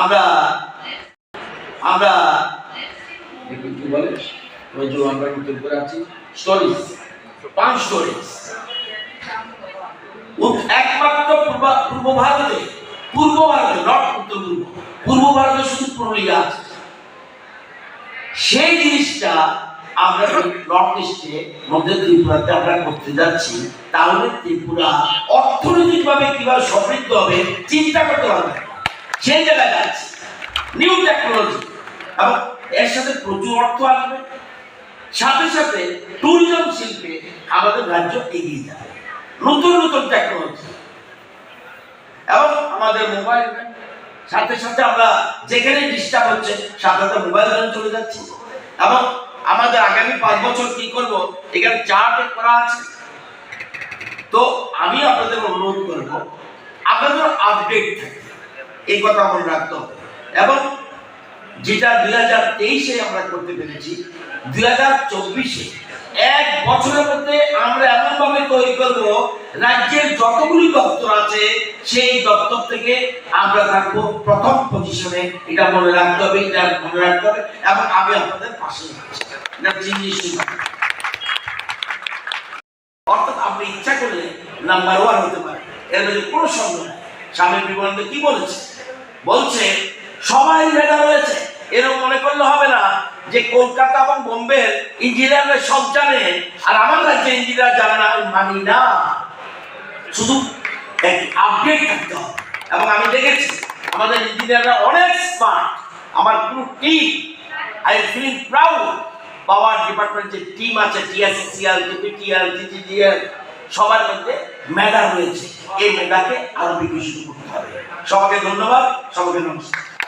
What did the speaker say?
আমরা আমরা কি বলে ওই যে আমরা নতুন করে আছি। স্টোরিজ স্টোরিজ একমাত্র পূর্ব পূর্ব ভারতে পূর্ব ভারতে নট উত্তর পূর্ব পূর্ব ভারতে শুধু পুরুলিয়া আছে। সেই জিনিসটা আমরা নর্থ ইস্টে মধ্যে ত্রিপুরাতে আমরা করতে যাচ্ছি তাহলে ত্রিপুরা অর্থনৈতিকভাবে কীভাবে সমৃদ্ধ হবে চিন্তা করতে পারবে সেই জায়গায় যাচ্ছে। নিউ টেকনোলজি এবং এর সাথে প্রচুর অর্থ আসবে। সাথে সাথে ট্যুরিজম শিল্পে আমাদের রাজ্য এগিয়ে যাবে। নতুন নতুন টেকনোলজি এবং আমাদের মোবাইল সাথে সাথে আমরা যেখানে ডিস্টার্ব হচ্ছে, সাথে সাথে মোবাইল চলে যাচ্ছে। এবং আমাদের আগামী পাঁচ বছর কি করব, এখানে চার্ট করা আছে। তো আমি আপনাদের অনুরোধ করব, আপনাদের আপডেট থাকে এই কথা মনে রাখতে হবে। এবং যেটা দুই হাজার তেইশে আমরা করতে পেরেছি, দুই হাজার চব্বিশে এক বছরের মধ্যে আমরা এমনভাবে তৈরি করব, রাজ্যের যতগুলি দপ্তর আছে, সেই দপ্তর থেকে আমরা থাকব প্রথম পজিশনে এটা মনে রাখতে হবে, এটা মনে রাখতে হবে, এবং আমি আপনাদের পাশে অর্থাৎ আপনি ইচ্ছা করলে নাম্বার ওয়ান হতে পারে এর মধ্যে কোনো সন্দেহ নেই। স্বামী বিবেকানন্দ কি বলেছে? বলছে, সবাই মেধা রয়েছে। এরকম মনে করলে হবে না যে কলকাতা এবং বোম্বে ইঞ্জিনিয়াররা সব জানে, আর আমার রাজ্যে ইঞ্জিনিয়ার জানে না, আমি মানি না। শুধু আপডেট থাকতে এবং আমি দেখেছি, আমাদের ইঞ্জিনিয়াররা অনেক স্মার্ট আমার পুরো team I feeling proud power department যে টিম আছে টিএসসিএল টিপিটিএল টিটিডিএল সবার মধ্যে মেধা রয়েছে। এই মেধাকে আরও বিকশিত করতে হবে। সবাইকে ধন্যবাদ সবাইকে নমস্কার।